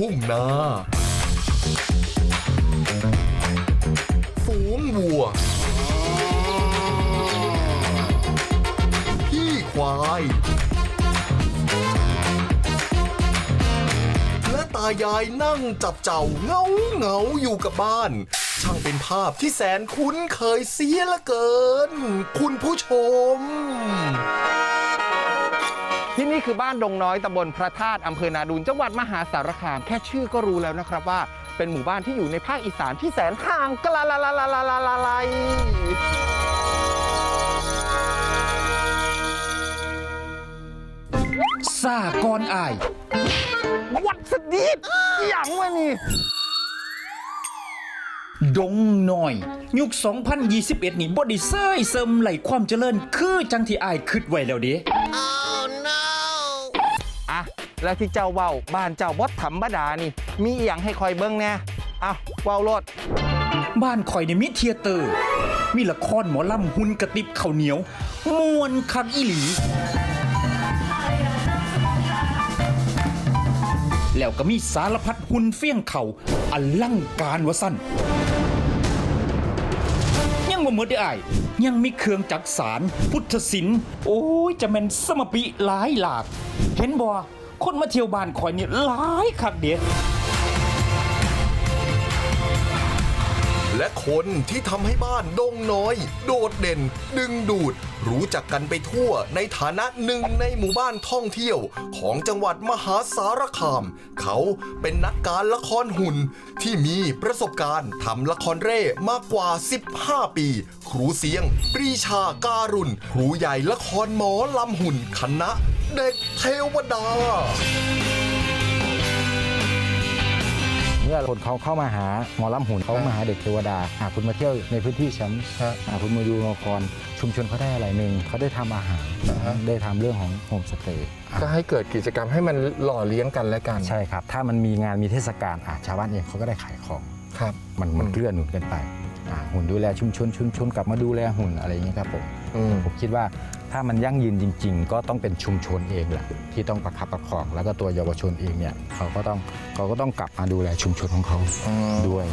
ทุ่งนา ฝูงวัว พี่ควาย และตายายนั่งจับเจ้าเงาเงาอยู่กับบ้าน ช่างเป็นภาพที่แสนคุ้นเคยเสียละเกิน คุณผู้ชม ที่นี่คือบ้านดงน้อยตำบลพระธาตุอำเภอนาดูนจังหวัดมหาสารคามแค่ชื่อก็รู้แล้วนะครับว่า เป็นหมู่บ้านที่อยู่ในภาคอีสานที่แสนห่างไกลลาลาลาลาลาลาลาซากรอาย วัดสดีดอย่างวะนี่ดงหน่อย ยุค 2021 นี่บไดิเซยเสริมไหลความเจริญ คือจังที่อายคิดไว้แล้วเด้ แล้วที่เจ้าเว้าบ้านเจ้าวัดธรรมดานี่ มีอหย่างให้คอยเบิ้งแน่อะเว้ารถบ้านข่อยในมิเทียเตอร์ มีละครหมอลำหุ่นกระติบข้าวเหนียวมวนคักอีหลี แล้วก็มีสารพัดหุ่นเฟี้ยงเขาอลังการวะสั้นยังบ่หมดเด้ออ้ายยังมีเครื่องจักสาร พุทธศิลป์โอ้ย จะแม่นสมปิหลายหลาก เห็นบ่ คนมาเที่ยวบ้านข่อยนี่หลายคักเด้และคนที่ทำให้บ้านดงน้อย โดดเด่น ดึงดูด รู้จักกันไปทั่วในฐานะหนึ่งในหมู่บ้านท่องเที่ยว ของจังหวัดมหาสารคาม เขาเป็นนักการละครหุ่น ที่มีประสบการณ์ทำละครเร่มากกว่า 15 ปี ครูเสียง ปรีชาการุณ ครูใหญ่ละครหมอลำหุ่นคณะ เด็กเทวดา เมื่อคนเขาเข้ามาหาหมอลำหุ่นเขามาหาเด็กเทวดาหากคุณมาเที่ยวในพื้นที่ฉันหากคุณมาดูละครชุมชนเขาได้อะไรหนึ่งเขาได้ทำอาหารได้ทำเรื่องของโฮมสเตย์ก็ให้เกิดกิจกรรมให้มันหล่อเลี้ยงกันและกันใช่ครับ ถ้ามันมีงานมีเทศกาลอะชาวบ้านเองเขาก็ได้ขายของ ครับ มันมันอืม เกื้อหนุนกันไปอะหุ่นดูแลชุมชนชุมชนกลับมาดูแลหุ่นอะไรอย่างนี้ยครับผม อืม ผมคิดว่า ถ้ามันยั่งยืนจริง ๆ ก็ต้องเป็นชุมชนเองแหละที่ต้องประคับประคอง แล้วก็ตัวเยาวชนเองเนี่ยเขาก็ต้องเขาก็ต้องกลับมาดูแลชุมชนของเขาด้วย